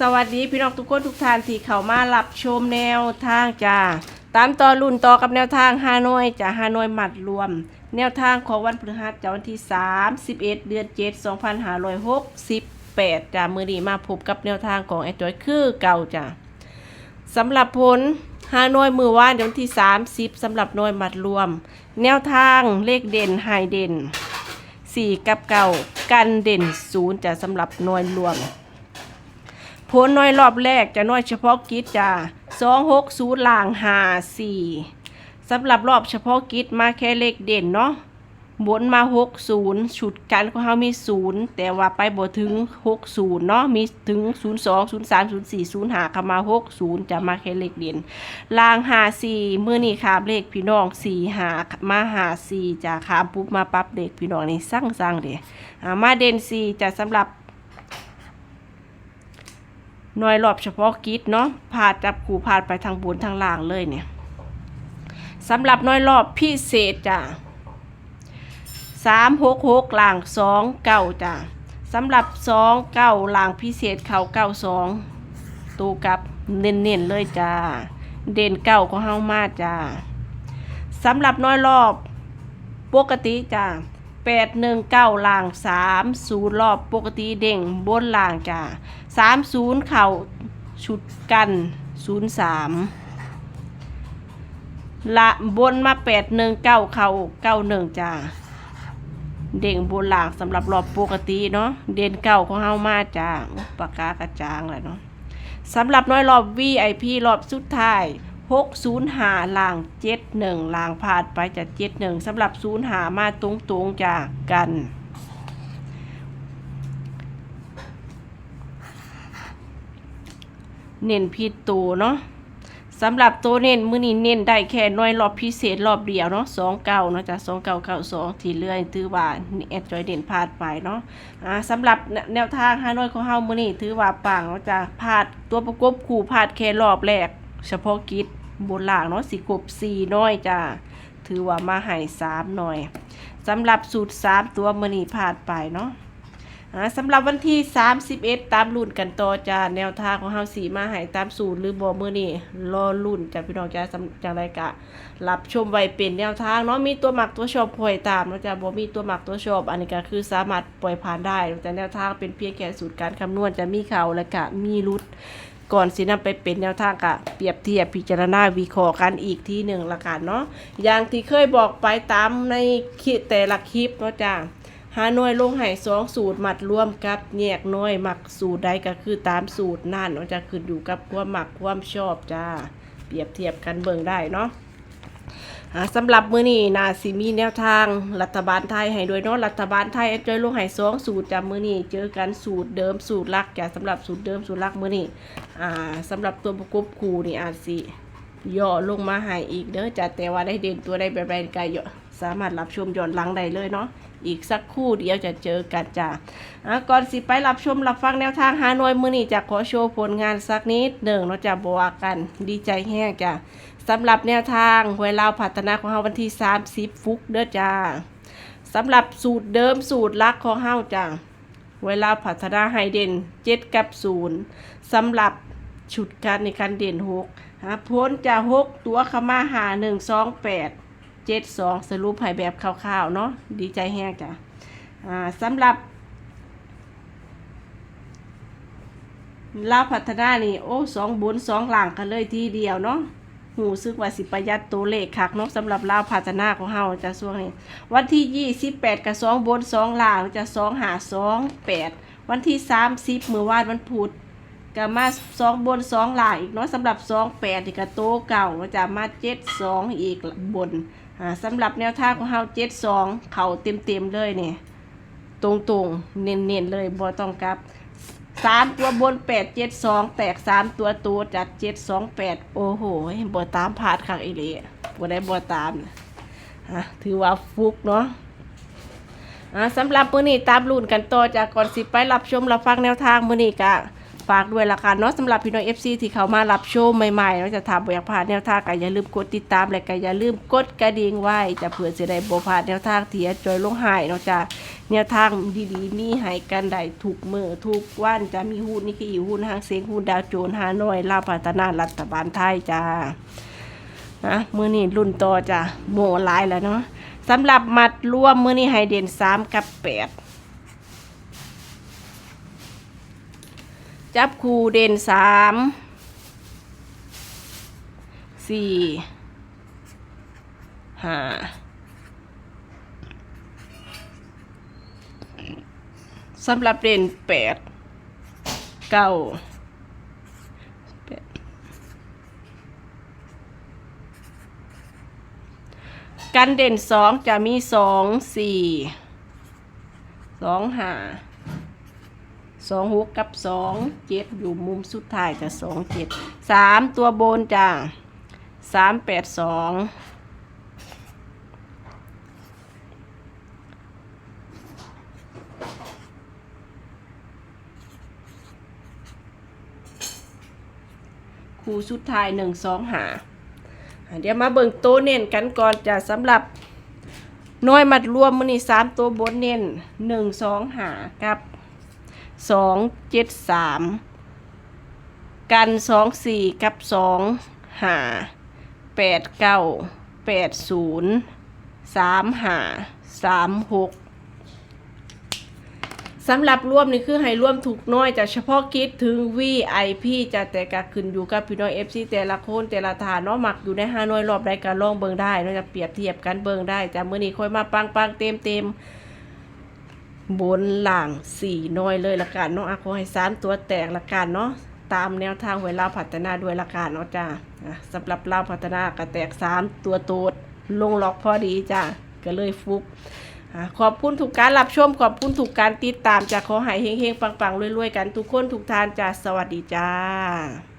สวัสดีพี่น้องทุกคนทุกท่านที่เข้ามารับชมแนวทางจ้าตามต่อรุ่นต่อกับแนวทางฮานอยจ้าฮานอยหมัดรวม แนวทางของวันพฤหัสจ้าวันที่ 31 เดือน7 2568จ้ามือดีมาพบกับแนวทางของไอ้จอยคือเก่าจ้าสำหรับผลฮานอยมือว่านวันที่ 30สำหรับน่วยหมัดรวม แนวทางเลขเด่นไฮเด่น 4 กับเก่ากันเด่นศูนย์จะสำหรับน่วยรวม ผลน้อยรอบแรกจะน้อยเฉพาะกิจจะสองหกศูนย์ลางหาสี่สำหรับรอบเฉพาะกิจมาแค่เลขเด่นเนาะบนมาหกศูนย์ชุดกันของเขามีศูนย์แต่ว่าไปบ่ถึงหกศูนย์เนาะมีถึงศูนย์สองศูนย์สามศูนย์สี่ศูนย์หาเข้ามาหกศูนย์จะมาแค่เลขเด่นลางหาสี่เมื่อนี่ขามเลขพี่น้องสี่หามาหาสี่จะขามปุ๊บมาปรับเลขพี่น้องนี่สั่งสั่งเด้อ่ามาเด่นสี่จะสำหรับ หน่วยรอบเฉพาะกิจเนาะพาจับขู่พาไปทางบนทางล่างเลยเนี่ยสำหรับหน่วยรอบพิเศษจ้ะสามหกหกล่างสองเก้าจ้ะสำหรับสองเก้าล่างพิเศษเขาเก้าสองตูกับเน้นๆเลยจ้าเด่นเก้าของเฮามาจ้าสำหรับน้อยรอบปกติจ้า แปดหนึ่งเก้าล่างสามศูนย์รอบปกติเด้งบนล่างจ้าสามศูนย์เข่าชุดกันศูนย์สามละบนมาแปดหนึ่งเก้าเข่าเก้าหนึ่งจ้าเด่งบนหลางสำหรับรอบปกติเนาะเด่นเก่าของเฮามาจ้าปากกากระจางแหละเนาะสำหรับน้อยรอบ VIP รอบสุดท้าย 605หลาง71หลางพาดไปจาก71สำหรับ0หามาตรงๆจากกันเน้นผิดตัวเนาะสำหรับตัวเน้นมือนี้เน้นได้แค่หน้อยรอบพิเศษรอบเดียวเนาะสองเก้าเนาะจ้ะสองเก้าเก้าสองที่เลื่อยถือว่าแอดจอยเด่นพลาดไปเนาะอ่าสำหรับแนวทางห้าน้อยของเฮามือนี้ถือว่าปังเนาะจ้ะพลาดตัวประกบคู่พลาดแค่รอบแรก เฉพาะกิจบนล่างเนาะสิกบสี่น้อยจ้ะถือว่ามาให้สามหน่อยสำหรับสูตรสามตัวมือนี้พลาดไปเนาะสำหรับวันที่ 31 ตามรุ่นกันต่อจ้าแนวทางของเฮาสีมาให้ตามสูตรหรือบ่มื้อนี้รอรุ่นจ้าพี่น้องจ้าสำจังไดกะรับชมไว้เป็นแนวทางเนาะมีตัวหมักตัวชอบปล่อยตามเนาะจ้าบ่มีตัวหมักตัวชอบอันนี้ก็คือสามารถปล่อยผ่านได้แต่แนวทางเป็นเพียงแค่สูตรการคำนวณจะมีเข้าและก็มีรุด ก่อนสินำไปเป็นแนวทางกะเปรียบเทียบพิจารณาวิเคราะห์กันอีกทีหนึ่งละกันเนาะอย่างที่เคยบอกไปตามในคลิปแต่ละคลิปเนาะจ้าหาหน่วยลงไห้สองสูตรหมัดร่วมกับแยกหน่วยหมักสูตรใดก็คือตามสูตรนั่นเนาะจะขึ้นอยู่กับความหมักความชอบจ้าเปรียบเทียบกันเบิ่งได้เนาะ สำหรับมื้อนี้นาสิมีแนวทางรัฐบาลไทยให้ด้วยเนาะรัฐบาลไทยจอยลงให้สองสูตรจ้ามื้อนี้เจอกันสูตรเดิมสูตรลักจ้าสำหรับสูตรเดิมสูตรลักมื้อนี้อ่าสำหรับตัวประกบคู่นี่อาจสิย่อลงมาให้อีกเด้อจ้ะแต่ว่าได้เด่นตัวได้แบบไกายย่อสามารถรับชมย้อนหลังได้เลยเนาะอีกสักคู่เดียวจะเจอกันจ้ะก่อนสิไปรับชมรับฟังแนวทางหาน่วยมือนี้จะขอโชว์ผลงานสักนิดหนึ่งเนาะจะบวากันดีใจแห้งจ้ะ สำหรับแนวทางหวยลาวพัฒนาของเฮาวันที่ 30 ฟุกเด้อจ้าสำหรับสูตรเดิมสูตรลักของเฮาจ้ะหวยลาวพัฒนาไฮเด่น7 กับ 0สำหรับชุดการในการเด่น6หาพ้นจะหกตัวขมาหาหนึ่งสองแปดเจ็ดสองสรุปให้แบบคร่าวๆ เนาะดีใจแห้งจ้ะอ่าสำหรับลาวพัฒนานี่ โอ้สองบนสองหลังกันเลยทีเดียวเนาะ หูซึกว่าสิประหยัดตัวเลขคักเนาะสำหรับลาวพัฒนาของเฮาจะช่วงนี้ วันที่ยี่สิบแปดกับสองบนสองหลังจะสองหาสองแปดวันที่สามสิบมือวาดวันพุธก็มาสองบนสองหล่างอีกเนาะสำหรับสองแปดที่ก็โตเก่าจะมาเจ็ดสองอีกบนอ่าสำหรับแนวทางของเฮาเจ็ดสองเข่าเต็มเต็มเลยเนี่ยตรงตรงๆเน้นเน้นๆเลยบ่ต้องกลับ สามตัวบนแปดเจ็ดสองแตกสามตัวตัวจัดเจ็ดสองแปดโอ้โหบอตามพาดคักอีเล่บ่ได้บอตามอะถือว่าฟุกเนาะอ่าสำหรับมือนี้ตามรุ่นกันต่อจากก่อนสิไปรับชมรับฟังแนวทางมือนี้กะ ฝากด้วยละกันเนาะสำหรับพี่น้อง FC ที่เขามารับชมใหม่ๆเนาะจะทำบอยากพลาดแนวทางก็อย่าลืมกดติดตามและก็อย่าลืมกดกระดิ่งไว้จะเผื่อจะได้บ่พลาดแนวทางที่จอยลงหายเนาะจะแนวทางดีๆมีให้กันได้ทุกมือทุกวันจะมีหุ้นนี่คือหุ้นห้างเซ็งหุ้นดาวโจนส์ฮานอยลาวพัฒนารัฐบาลไทยจ้านะมือนี้รุ่นต่อจ้ะโมหลายแล้วเนาะสำหรับมัดรวมมือนี้ให้เด่น3 กับ 8 จับคู่เด่นสามสี่ห้าสำหรับเด่นแปดเก้ากันเด่นสองจะมีสองสี่สองห้า สองหกกับสองเจ็ดอยู่มุมสุดท้ายจะสองเจ็ดสามตัวบนจ้าสามแปดสองคู่สุดท้ายหนึ่งสองหาเดี๋ยวมาเบิ่งโตเน้นกันก่อนจะสำหรับน้อยมัดรวมมือนี่สามตัวบนเน้นหนึ่งสองหากับ สองเจ็ดสามกันสองสี่กับสองหาแปดเก้าแปดศูนย์สามหาสามหกสำหรับร่วมนี่คือให้ร่วมถูกน้อยจะเฉพาะคิดถึง VIP จะแต่กะขึ้นอยู่กับพี่น้อง FC แต่ละคนแต่ละฐานเนาะหมักอยู่ในห้าน้อยรอบใดการลองเบิงได้เนาะจะเปรียบเทียบกันเบิงได้แต่มื้อนี้ค่อยมาปังปังเต็มเต็ม บนหลังสี่น้อยเลยละกันเนาะอะขอให้สามตัวแตกละกันเนาะตามแนวทางเวลาพัฒนาด้วยละกันเนาะจ้าสำหรับเราพัฒนาก็แตกสามตัวโตดลงล็อกพอดีจ้าก็เลยฟุกขอบคุณทุกการรับชม ขอบคุณทุกการติดตามจากขอให้เฮงๆปังๆรวยๆกันทุกคนทุกท่านจ้าสวัสดีจ้า